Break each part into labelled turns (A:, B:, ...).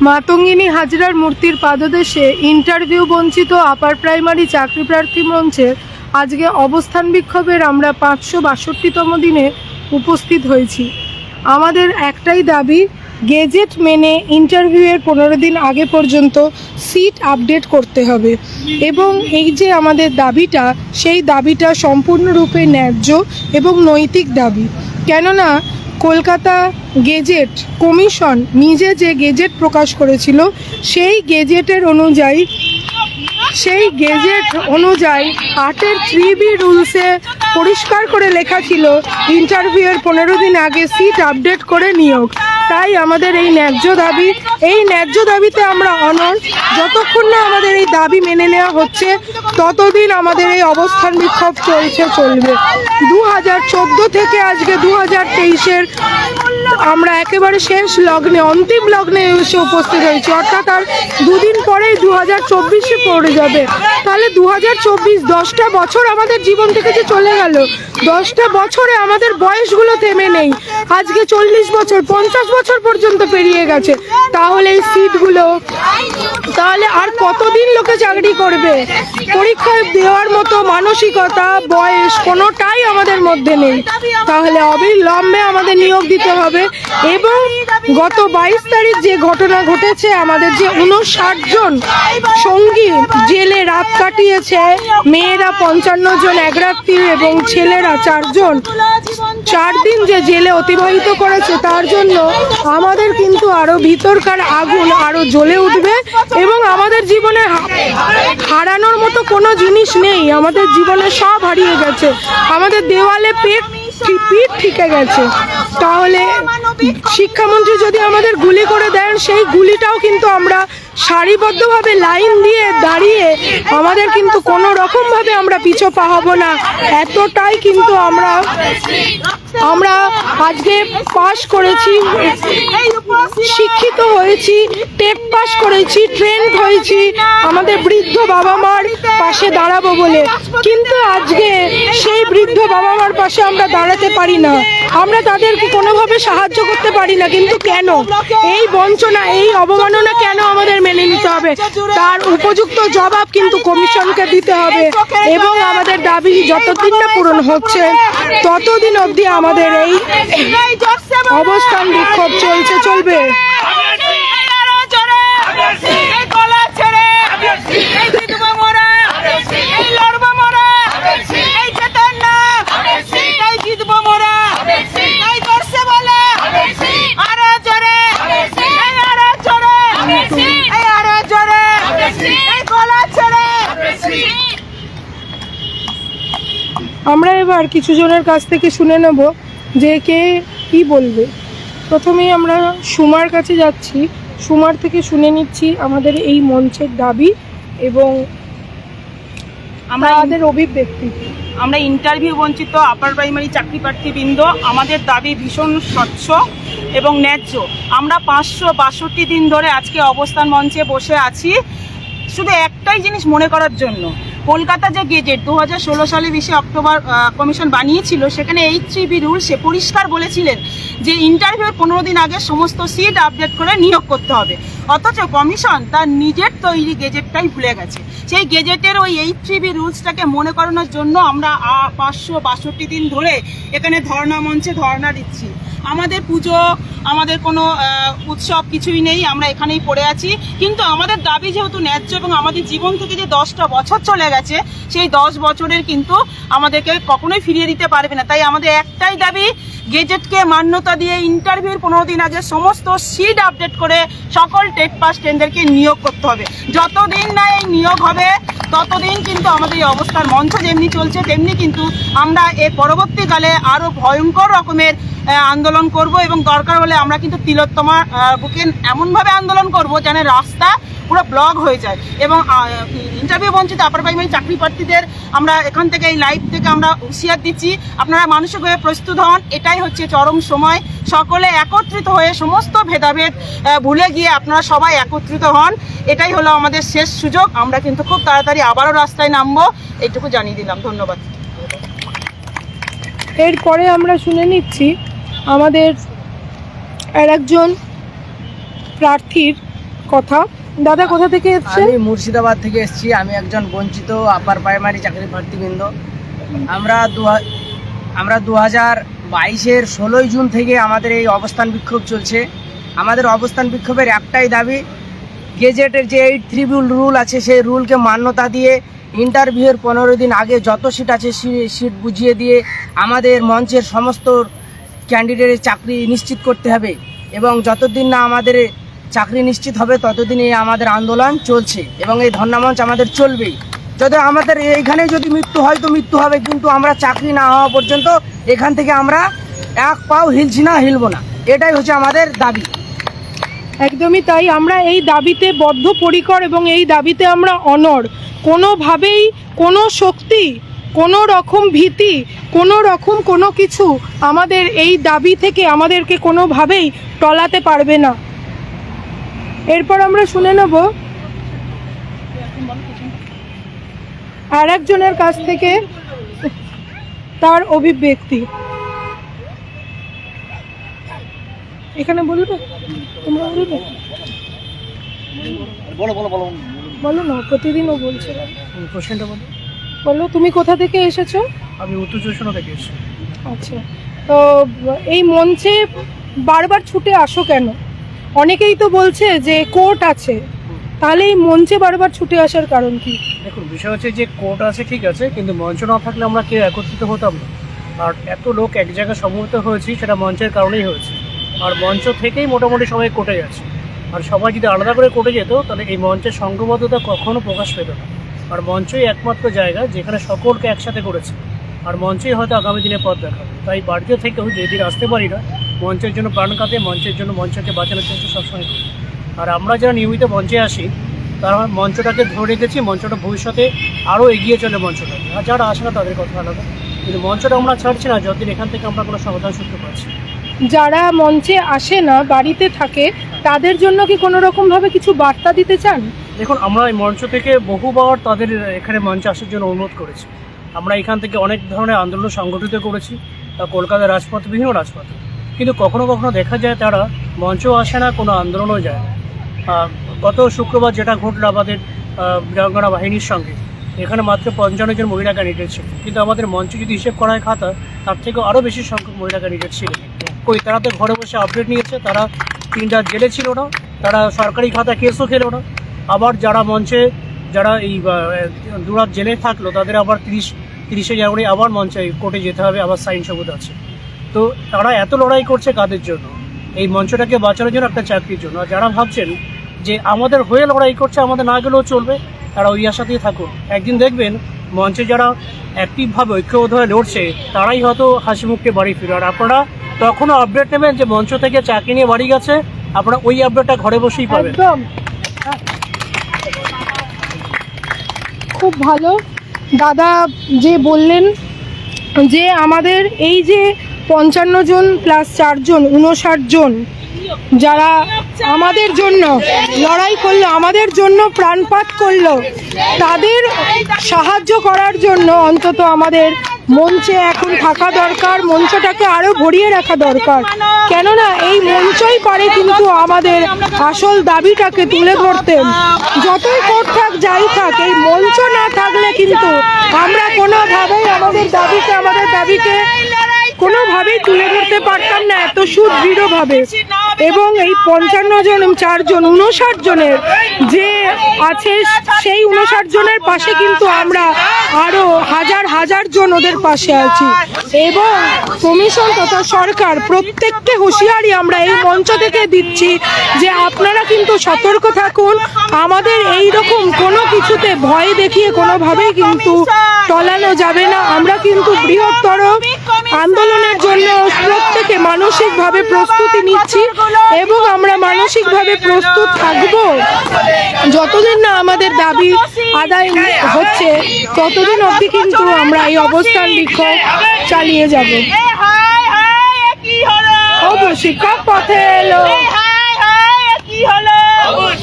A: মাতঙ্গিনী হাজরার মূর্তির পাদদেশে ইন্টারভিউ বঞ্চিত আপার প্রাইমারি চাকরি প্রার্থী মঞ্চে আজকে অবস্থান বিক্ষোভের আমরা পাঁচশো বাষট্টিতম দিনে উপস্থিত হয়েছি। আমাদের একটাই দাবি, গেজেট মেনে ইন্টারভিউয়ের পনেরো দিন আগে পর্যন্ত সিট আপডেট করতে হবে। এবং এই যে আমাদের দাবিটা, সেই দাবিটা সম্পূর্ণরূপে ন্যায্য এবং নৈতিক দাবি। কেননা কলকাতা গেজেট কমিশন নিজে যে গেজেট প্রকাশ করেছিল, সেই গেজেটের অনুযায়ী, সেই গেজেট অনুযায়ী আটের থ্রি বি রুলসে পরিষ্কার করে লেখা ছিল, ইন্টারভিউয়ের পনেরো দিন আগে সিট আপডেট করে নিয়োগ। তাই আমাদের এই ন্যায্য দাবি, এই ন্যায্য দাবিতে আমরা অনর যতক্ষণ না আমাদের এই দাবি মেনে নেওয়া হচ্ছে, ততদিন আমাদের এই অবস্থান বিক্ষোভ চলছে, চলবে। দু হাজার চোদ্দ থেকে আজকে দু হাজার তেইশের আমরা একেবারে শেষ লগ্নে, অন্তিম লগ্নে এসে উপস্থিত হয়েছি। অর্থাৎ আর দুদিন পরেই দু হাজার চব্বিশে পড়ে যাবে। তাহলে দু হাজার চব্বিশ দশটা বছর আমাদের জীবন থেকে যে চলে গেল দশটা বছরে আমাদের বয়সগুলো থেমে নেই। আজকে চল্লিশ বছর, পঞ্চাশ বছর পর্যন্ত পেরিয়ে গেছে। তাহলে এই সিটগুলো, তাহলে আর কতদিন লোকে চাকরি করবে? পরীক্ষায় দেওয়ার মতো মানসিকতা, বয়স কোনোটাই আমাদের মধ্যে নেই। তাহলে অবিলম্বে আমাদের নিয়োগ দিতে হবে এবং গত বাইশ তারিখ যে ঘটনা ঘটেছে, আমাদের যে উনষাট জন সঙ্গী জেলে রাত কাটিয়েছে, মেয়েরা পঞ্চান্ন জন এক রাত্রি এবং ছেলেরা চারজন। চার দিন যে জেলে অতিবাহিত করেছে, তার জন্য আমাদের কিন্তু আরও ভিতরকার আগুন আরও জ্বলে উঠবে এবং আমাদের জীবনে হারানোর মতো কোনো জিনিস নেই। আমাদের জীবনে সব হারিয়ে গেছে। আমাদের দেওয়ালে পেট পিঠ ঠিকে গেছে। তাহলে শিক্ষামন্ত্রী যদি আমাদের গুলি করে দেন, সেই গুলিটাও কিন্তু আমরা সারিবদ্ধভাবে লাইন দিয়ে দাঁড়িয়ে আমাদের কিন্তু কোনো রকমভাবে আমরা পিছু পা হব না। এতটাই কিন্তু আমরা আমরা আজকে পাশ করেছি, শিক্ষিত হয়েছি, টেট পাস করেছি, ট্রেন্ড হয়েছি, আমাদের বৃদ্ধ বাবা মার পাশে দাঁড়াবো বলে। কিন্তু আজকে সেই বৃদ্ধ বাবা মার পাশে আমরা দাঁড়াতে পারি না। আমরা তাদেরকে কোনোভাবে সাহায্য করতে পারি না, কিন্তু কেন? এই বঞ্চনা, এই অবমাননা কেন আমাদের মেনে নিতে হবে। তার উপযুক্ত জবাব কিন্তু কমিশনকে দিতে হবে। এবং আমাদের দাবি যতদিন না পূরণ হচ্ছে, ততদিন অবধি আমাদের এই অবস্থান বিক্ষোভ চলছে, চলবে। আমরা কিছু জনের কাছ থেকে শুনে নেব যে কে কি বলবে। প্রথমেই আমরা সুমার কাছে যাচ্ছি। সুমার থেকে শুনে নিচ্ছি আমাদের এই মঞ্চের দাবি এবং
B: আমরা
A: আমাদের অভিব্যক্তি।
B: আমরা ইন্টারভিউ বঞ্চিত আপার প্রাইমারি চাকরি প্রার্থীবৃন্দ আমাদের দাবি ভীষণ স্বচ্ছ এবং ন্যায্য। আমরা পাঁচশো বাষট্টি দিন ধরে আজকে অবস্থান মঞ্চে বসে আছি। শুধু একটাই জিনিস মনে করার জন্য কলকাতা যে গেজেট দু হাজার ষোলো সালে বিশে অক্টোবর কমিশন বানিয়েছিল, সেখানে এইচ থ্রি বি রুলসে পরিষ্কার বলেছিলেন যে ইন্টারভিউর পনেরো দিন আগে সমস্ত সিট আপডেট করে নিয়োগ করতে হবে। অথচ কমিশন তার নিজের তৈরি গেজেটটাই ভুলে গেছে। সেই গেজেটের ওই এইচ থ্রি বি রুলসটাকে মনে করানোর জন্য আমরা পাঁচশো বাষট্টি দিন ধরে এখানে ধর্ণা মঞ্চে ধর্ণা দিচ্ছি। আমাদের পুজো, আমাদের কোনো উৎসব কিছুই নেই, আমরা এখানেই পড়ে আছি। কিন্তু আমাদের দাবি যেহেতু ন্যায্য এবং আমাদের জীবন থেকে যে দশটা বছর চলে গেছে, সেই দশ বছরের কিন্তু আমাদেরকে কখনোই ফিরিয়ে দিতে পারবে না। তাই আমাদের একটাই দাবি, গেজেটকে মান্যতা দিয়ে ইন্টারভিউর পনেরো দিন আগে সমস্ত সিট আপডেট করে সকল টেট পাস টেন্ডারকে নিয়োগ করতে হবে। যতদিন না এই নিয়োগ হবে, ততদিন কিন্তু আমাদের এই অবস্থার মঞ্চ যেমনি চলছে, তেমনি কিন্তু আমরা এর পরবর্তীকালে আরও ভয়ঙ্কর রকমের আন্দোলন করব এবং দরকার হলে আমরা কিন্তু তিলোত্তমা বুকে এমনভাবে আন্দোলন করব যেন রাস্তা পুরো ব্লক হয়ে যায়। এবং ইন্টারভিউ বঞ্চিত আপার প্রাইমারি চাকরি প্রার্থীদের আমরা এখান থেকে এই লাইভ থেকে আমরা হুঁশিয়ার দিচ্ছি। আপনারা মানসিকভাবে প্রস্তুত হন, এটাই হচ্ছে চরম সময়। সকলে একত্রিত হয়ে সমস্ত ভেদাভেদ ভুলে গিয়ে আপনারা সবাই একত্রিত হন। এটাই হলো আমাদের শেষ সুযোগ। আমরা কিন্তু খুব তাড়াতাড়ি আবারও রাস্তায় নামবো। এইটুকু জানিয়ে দিলাম। ধন্যবাদ।
A: এরপরে আমরা শুনে নিচ্ছি আমাদের আর একজন প্রার্থীর কথা। দাদা, কোথা থেকে এসছেন
C: আমি মুর্শিদাবাদ থেকে এসেছি। আমি একজন বঞ্চিত আপার প্রাইমারি চাকরি প্রার্থীবৃন্দ। আমরা দু আমরা দু হাজার বাইশের ষোলোই জুন থেকে আমাদের এই অবস্থান বিক্ষোভ চলছে। আমাদের অবস্থান বিক্ষোভের একটাই দাবি, গেজেটের যে এইট থ্রি রুল আছে, সেই রুলকে মান্যতা দিয়ে ইন্টারভিউয়ের পনেরো দিন আগে যত সিট আছে সিট বুঝিয়ে দিয়ে আমাদের মঞ্চের সমস্ত ক্যান্ডিডেটের চাকরি নিশ্চিত করতে হবে এবং যতদিন না আমাদের চাকরি নিশ্চিত হবে ততদিন এই আমাদের আন্দোলন চলছে এবং এই ধর্ণামঞ্চ আমাদের চলবেই। যদি আমাদের এইখানে যদি মৃত্যু হয় তো মৃত্যু হবে, কিন্তু আমরা চাকরি না হওয়া পর্যন্ত এখান থেকে আমরা এক পাও হিলছি না, হিলবো না। এটাই হচ্ছে আমাদের দাবি।
A: একদমই তাই, আমরা এই দাবিতে বদ্ধপরিকর এবং এই দাবিতে আমরা অনর কোনোভাবেই কোনো শক্তি কোনো রকম ভীতি কোনো রকম কোনো কিছু আমাদের এই দাবি থেকে আমাদেরকে কোনোভাবেই টলাতে পারবে না। এরপর আমরা শুনে নেব আর একজনের কাছ থেকে তার অভিব্যক্তি। এখানে বলবে তোমরা বলবে
C: বলো বলো বলো।
A: বলো না প্রতিদিনও বলছে।
C: কোশ্চেনটা বলো।
A: বলো তুমি কোথা থেকে এসেছ?
C: আমি উত্তর চব্বিশ থেকে এসেছি।
A: আচ্ছা। তো এই মঞ্চে বারবার ছুটে আসো কেন? অনেকেই তো বলছে যে কোর্ট আছে। তাহলে এই মঞ্চে বারবার ছুটে আসার কারণ কি?
D: দেখুন বিষয় হচ্ছে যে কোর্ট আছে ঠিক আছে কিন্তু মঞ্চ না থাকলে আমরা কেউ একত্রিত হতাম না। আর এত লোক এক জায়গায় সমবেত হয়েছি সেটা মঞ্চের কারণেই হয়েছে। আর মঞ্চ থেকেই মোটামুটি সবাই কোর্টে যাচ্ছে। আর সবাই যদি আলাদা করে কোর্টে যেত তাহলে এই মঞ্চের সংঘবদ্ধতা কখনো প্রকাশ পেত না। আর মঞ্চই একমাত্র জায়গা যেখানে সকলকে একসাথে করেছে। আর মঞ্চই হয়তো আগামী দিনে পথ দেখাবে। তাই বাড়িতে থেকেও যেদিন আসতে পারি না। মঞ্চের জন্য প্রাণ কাঁদে, মঞ্চের জন্য মঞ্চকে বাঁচানোর চেষ্টা সবসময় করি। আর আমরা যারা নিয়মিত মঞ্চে আসি, তারা মঞ্চটাকে ধরে রেখেছি, মঞ্চটা ভবিষ্যতে আরও এগিয়ে চলে মঞ্চটা আর যারা আসে না, তাদের কথা আলাদা। কিন্তু মঞ্চটা আমরা ছাড়ছি না, যতদিন এখান থেকে আমরা কোনো সমাধান সূত্র পাচ্ছি
A: যারা মঞ্চে আসে না, বাড়িতে থাকে, তাদের জন্য কি কোনো রকম ভাবে কিছু বার্তা দিতে চান?
D: দেখুন, আমরা এই মঞ্চ থেকে বহুবার তাদের এখানে মঞ্চে আসার জন্য অনুরোধ করেছি। আমরা এখান থেকে অনেক ধরনের আন্দোলন সংগঠিত করেছি কলকাতার রাজপথ বিভিন্ন রাজপথে। কিন্তু কখনো কখনো দেখা যায় তারা মঞ্চেও আসে না, কোনো আন্দোলনও যায় না। গত শুক্রবার যেটা ঘটলো আমাদের বীরাঙ্গনা বাহিনীর সঙ্গে, এখানে মাত্র পঞ্চান্ন জন মহিলা ক্যান্ডিডেট ছিল। কিন্তু আমাদের মঞ্চে যদি হিসেব করা হয় খাতা, তার থেকেও আরও বেশি সংখ্যক মহিলা ক্যান্ডিডেট ছিল। কই, তারা তো ঘরে বসে আপডেট নিয়েছে, তারা তিনটা জেলে ছিল না, তারা সরকারি খাতা কেসও খেলো না। আবার যারা মঞ্চে, যারা এই দুরাত জেলে থাকল, তাদের আবার তিরিশ, তিরিশে জানুয়ারি আবার মঞ্চে কোর্টে যেতে হবে, আবার সাইন সবুত আছে। তো তারা এত লড়াই করছে কাদের জন্য? এই মঞ্চটাকে বাঁচানোর জন্য একটা চাকরির জন্য। যারা ভাবছেন যে আমাদের হয়ে লড়াই করছে, আমাদের না গেলেও চলবে, তারা ওই আশাতেই থাকুন। একদিন দেখবেন মঞ্চে যারা অ্যাক্টিভভাবে ঐক্যবোধ হয়ে লড়ছে, তারাই হয়তো হাসি মুখে বাড়ি ফিরে আর আপনারা তখনও আপডেট নেবেন যে মঞ্চ থেকে চাকরি নিয়ে বাড়ি গেছে, আপনারা ওই আপডেটটা ঘরে বসেই পাবেন।
A: খুব ভালো। দাদা যে বললেন যে আমাদের এই যে পঞ্চান্ন জন প্লাস চারজন উনষাট জন যারা আমাদের জন্য লড়াই করল, আমাদের জন্য প্রাণপাত করল, তাদের সাহায্য করার জন্য অন্তত আমাদের মঞ্চে এখন থাকা দরকার, মঞ্চটাকে আরও ভরিয়ে রাখা দরকার। কেননা এই মঞ্চই পারে কিন্তু আমাদের আসল দাবিটাকে তুলে ধরতে। যতই কোর্ট থাক, যাই থাক, এই মঞ্চ না থাকলে কিন্তু আমরা কোনোভাবেই আমাদের দাবিকে আমাদের দাবিকে কোনোভাবেই তুলে ধরতে পারতাম না, এত সুদৃঢ়ভাবে। এবং এই পঞ্চান্ন জন চারজন উনষাট জনের যে আছে সেই উনষাট জনের পাশে কিন্তু আমরা আরও হাজার হাজার জন ওদের পাশে আছি। এবং কমিশন তথা সরকার প্রত্যেককে হুঁশিয়ারি আমরা এই মঞ্চ থেকে দিচ্ছি যে আপনারা কিন্তু সতর্ক থাকুন। আমাদের এই রকম কোনো কিছুতে ভয় দেখিয়ে কোনোভাবেই কিন্তু টলানো যাবে না। আমরা কিন্তু বৃহত্তর আন্দোলনের জন্য প্রত্যেকে মানসিকভাবে প্রস্তুতি নিচ্ছি। মানসিকভাবে প্রস্তুত থাকব? যতদিন না আমাদের দাবি আদায় হচ্ছে ততদিন অবধি কিন্তু আমরা এই অবস্থান বিক্ষোভ চালিয়ে যাব। অবু শিক্ষক পথে এলো।
B: কি হলো?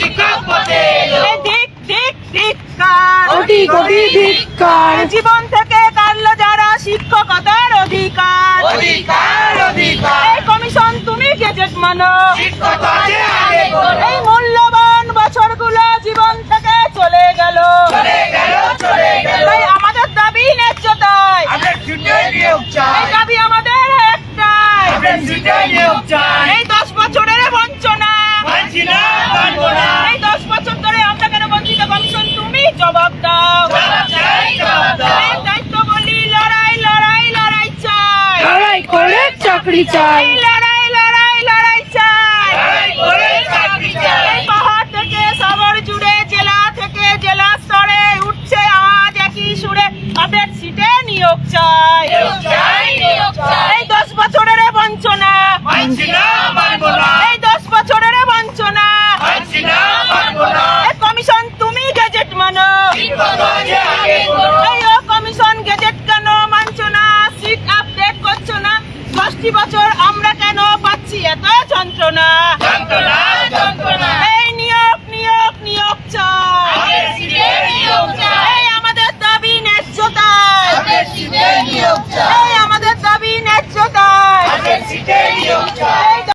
B: শিক্ষক পথে এলো। দেখ
A: দেখ ধিক ধিক্কার।
B: জীবন থেকে কাটলো যারা শিক্ষকতার অধিকার। কমিশন তুমি গেজেট মানো? এই মূল্যবান বছরগুলো জীবন থেকে চলে গেল। চলে আমাদের দাবি ন্যায্যতায় দাবি আমাদের একটাই। আমরা
A: চাকরি চাই বছর আমরা কেন পাচ্ছি এত যন্ত্রণা? যন্ত্রণা